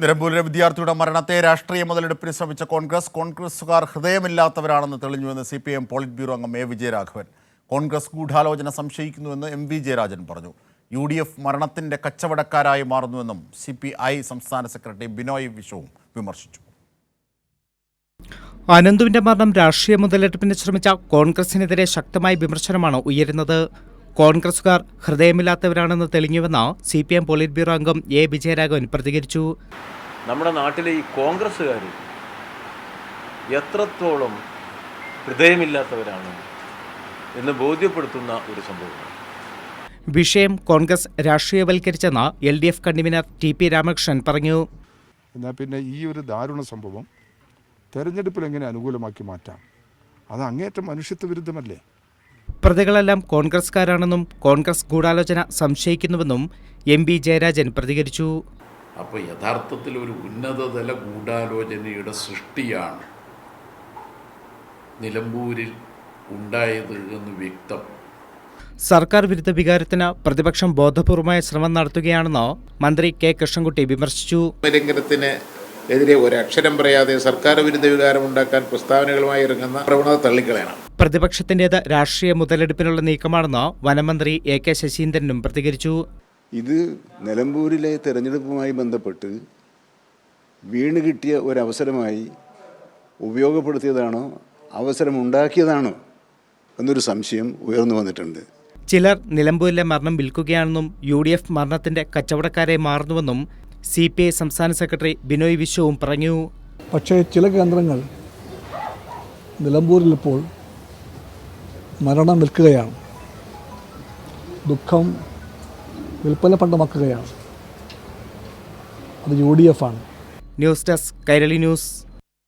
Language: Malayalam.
നിലമ്പൂരിലെ വിദ്യാർത്ഥിയുടെ മരണത്തെ രാഷ്ട്രീയ മുതലെടുപ്പിന് ശ്രമിച്ച കോൺഗ്രസ് കോൺഗ്രസുകാർ ഹൃദയമില്ലാത്തവരാണെന്ന് തെളിഞ്ഞുവെന്ന് C P M polit bureau അംഗം എ വിജയരാഘവൻ. കോൺഗ്രസ് ഗൂഢാലോചന സംശയിക്കുന്നുവെന്ന് എം വി ജയരാജൻ പറഞ്ഞു. യു ഡി എഫ് മരണത്തിന്റെ കച്ചവടക്കാരായി മാറുന്നുവെന്നും സി പി ഐ സംസ്ഥാന സെക്രട്ടറി ബിനോയ് വിശ്വവും വിമർശിച്ചു. അനന്തുവിന്റെ മരണം രാഷ്ട്രീയ മുതലെടുപ്പിന് ശ്രമിച്ച കോൺഗ്രസിനെതിരെ ശക്തമായ വിമർശനമാണ് ഉയരുന്നത്. കോൺഗ്രസുകാർ ഹൃദയമില്ലാത്തവരാണെന്ന് തെളിഞ്ഞുവെന്ന് C P M polit bureau അംഗം എ വിജയരാഘവൻ പ്രതികരിച്ചു. നമ്മുടെ നാട്ടിലെ ഈ കോൺഗ്രസ്സുകാർ എത്രത്തോളം ഹൃദയമില്ലാത്തവരാണ് എന്ന് ബോധ്യപ്പെടുത്തുന്ന ഒരു സംഭവമാണ്. വിഷയം Congress രാഷ്ട്രീയവൽക്കരിച്ചെന്ന് L D F convener T P Ramakrishnan പറഞ്ഞു. എന്നാൽ പിന്നെ ഈ ഒരു ദാരുണ സംഭവം തെരഞ്ഞെടുപ്പിൽ എങ്ങനെ അനുകൂലമാക്കി മാറ്റാം? അത് അങ്ങേറ്റം മനുഷ്യത്വ വിരുദ്ധമല്ലേ പ്രതികളെല്ലാം കോൺഗ്രസ്കാരാണെന്നും കോൺഗ്രസ് ഗൂഢാലോചന സംശയിക്കുന്നുവെന്നും എം പി ജയരാജൻ പ്രതികരിച്ചു. അപ്പോൾ യഥാർത്ഥത്തിൽ ഒരു ഉന്നതതല ഗൂഢാലോചനയുടെ സൃഷ്ടിയാണ് നിലമ്പൂരിൽ ഉണ്ടായത് എന്ന് വ്യക്തം. സർക്കാർ വിരുദ്ധ വികാരത്തിന് പ്രതിപക്ഷം ബോധപൂർവമായ ശ്രമം നടത്തുകയാണെന്ന് മന്ത്രി കെ കൃഷ്ണൻകുട്ടി വിമർശിച്ചു. ലംഘനത്തിന് എതിരെ ഒരക്ഷരം പറയാതെ സർക്കാർ വിരുദ്ധ വികാരം ഉണ്ടാക്കാൻ പ്രസ്താവനകളുമായി ഇറങ്ങുന്ന പ്രവണത തള്ളിക്കളയണം. പ്രതിപക്ഷത്തിന്റേത് രാഷ്ട്രീയ മുതലെടുപ്പിനുള്ള നീക്കമാണെന്ന് വനമന്ത്രി എ കെ ശശീന്ദ്രനും പ്രതികരിച്ചു. ഇത് നിലമ്പൂരിലെ തെരഞ്ഞെടുപ്പുമായി ബന്ധപ്പെട്ട് വീണ് കിട്ടിയ ഒരവസരമായി ഉപയോഗപ്പെടുത്തിയതാണോ അവസരമുണ്ടാക്കിയതാണോ എന്നൊരു സംശയം ഉയർന്നു വന്നിട്ടുണ്ട്. ചിലർ നിലമ്പൂരിലെ മരണം വിൽക്കുകയാണെന്നും യു ഡി എഫ് മരണത്തിന്റെ കച്ചവടക്കാരെ മാറുന്നുവെന്നും സി പി ഐ സംസ്ഥാന സെക്രട്ടറി ബിനോയ് വിശ്വവും പറഞ്ഞു. പക്ഷേ ചില കേന്ദ്രങ്ങൾ നിലമ്പൂരിൽ ഇപ്പോൾ മരണം വിൽക്കുകയാണ്. ദുഃഖം വിൽപ്പന പണ്ടമാക്കുകയാണ് അത് യു ഡി എഫ് ആണ്. News desk Kairali news.